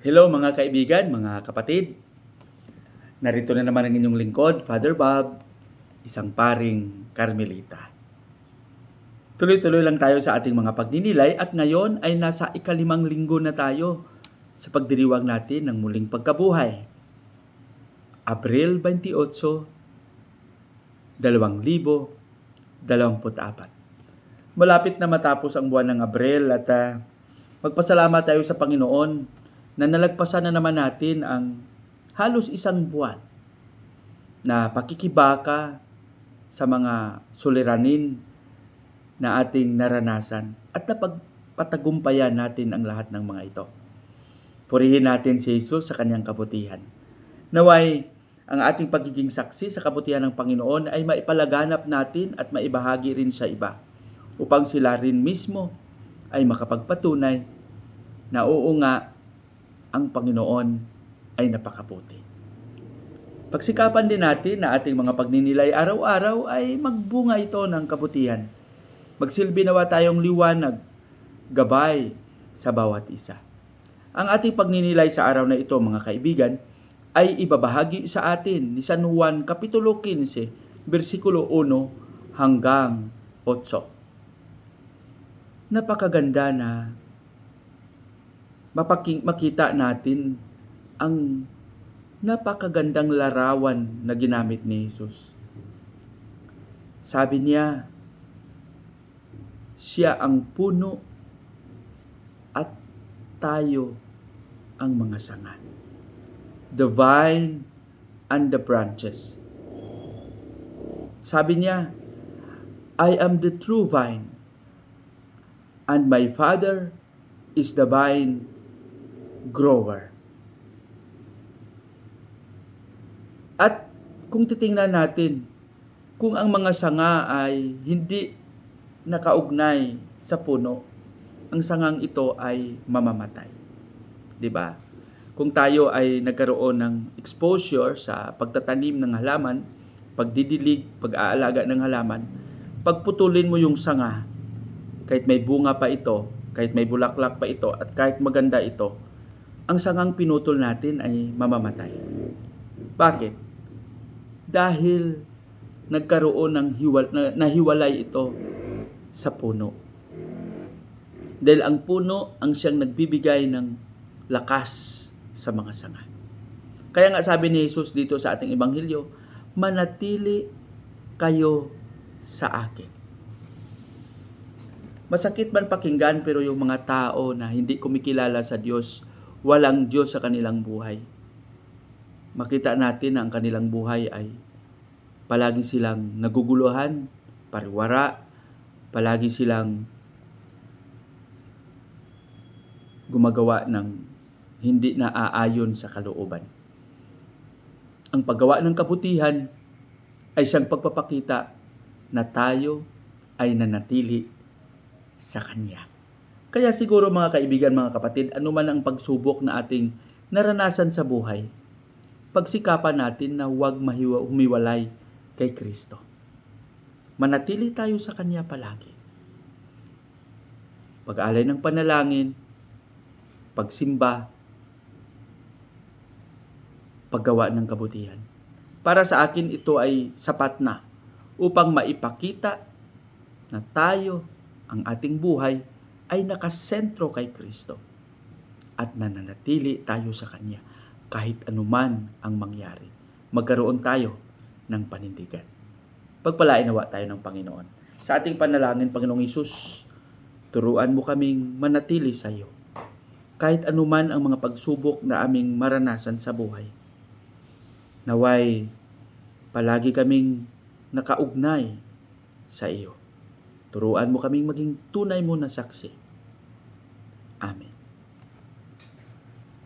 Hello mga kaibigan, mga kapatid. Narito na naman ang inyong lingkod, Father Bob, isang paring Carmelita. Tuloy-tuloy lang tayo sa ating mga pagninilay at ngayon ay nasa ikalimang linggo na tayo sa pagdiriwang natin ng muling pagkabuhay. Abril 28, 2024. Malapit na matapos ang buwan ng Abril at ah, magpasalamat tayo sa Panginoon na nalagpasan na naman natin ang halos isang buwan na pakikibaka sa mga suliranin na ating naranasan at napagpatagumpayan natin ang lahat ng mga ito. Purihin natin si Jesus sa kanyang kabutihan. Naway, ang ating pagiging saksi sa kabutihan ng Panginoon ay maipalaganap natin at maibahagi rin sa iba upang sila rin mismo ay makapagpatunay na oo nga ang Panginoon ay napakabuti. Pagsikapan din natin na ating mga pagninilay araw-araw ay magbunga ito ng kabutihan. Magsilbi nawa tayong liwanag, gabay sa bawat isa. Ang ating pagninilay sa araw na ito mga kaibigan ay ibabahagi sa atin ni San Juan Kapitulo 15, versikulo 1 hanggang 8. Napakaganda na mapaking, makita natin ang napakagandang larawan na ginamit ni Jesus. Sabi niya, siya ang puno at tayo ang mga sanga. The vine and the branches. Sabi niya, I am the true vine and my Father is the vine grower. At kung titingnan natin, kung ang mga sanga ay hindi nakaugnay sa puno, ang sangang ito ay mamamatay. 'Di ba? Kung tayo ay nagkaroon ng exposure sa pagtatanim ng halaman, pagdidilig, pag-aalaga ng halaman, pagputulin mo yung sanga, kahit may bunga pa ito, kahit may bulaklak pa ito, at kahit maganda ito, ang sangang pinutol natin ay mamamatay. Bakit? Dahil nagkaroon ng hiwal, na, nahiwalay ito sa puno. Dahil ang puno ang siyang nagbibigay ng lakas sa mga sanga. Kaya nga sabi ni Jesus dito sa ating ebanghelyo, manatili kayo sa akin. Masakit man pakinggan pero yung mga tao na hindi kumikilala sa Diyos, walang Diyos sa kanilang buhay. Makita natin na ang kanilang buhay ay palagi silang naguguluhan, pariwara, palagi silang gumagawa ng hindi naaayon sa kalooban. Ang paggawa ng kabutihan ay siyang pagpapakita na tayo ay nanatili sa Kanya. Kaya siguro mga kaibigan, mga kapatid, anuman ang pagsubok na ating naranasan sa buhay, pagsikapan natin na huwag mahiwa, humiwalay kay Kristo. Manatili tayo sa Kanya palagi. Pag-alay ng panalangin, pagsimba, paggawa ng kabutihan. Para sa akin ito ay sapat na upang maipakita na tayo, ang ating buhay, ay nakasentro kay Kristo at nananatili tayo sa Kanya kahit anuman ang mangyari. Magkaroon tayo ng panindigan. Pagpalain nawa tayo ng Panginoon. Sa ating panalangin, Panginoong Isus, turuan mo kaming manatili sa iyo. Kahit anuman ang mga pagsubok na aming maranasan sa buhay. Naway, palagi kaming nakaugnay sa iyo. Turuan mo kaming maging tunay mo na saksi. Amén.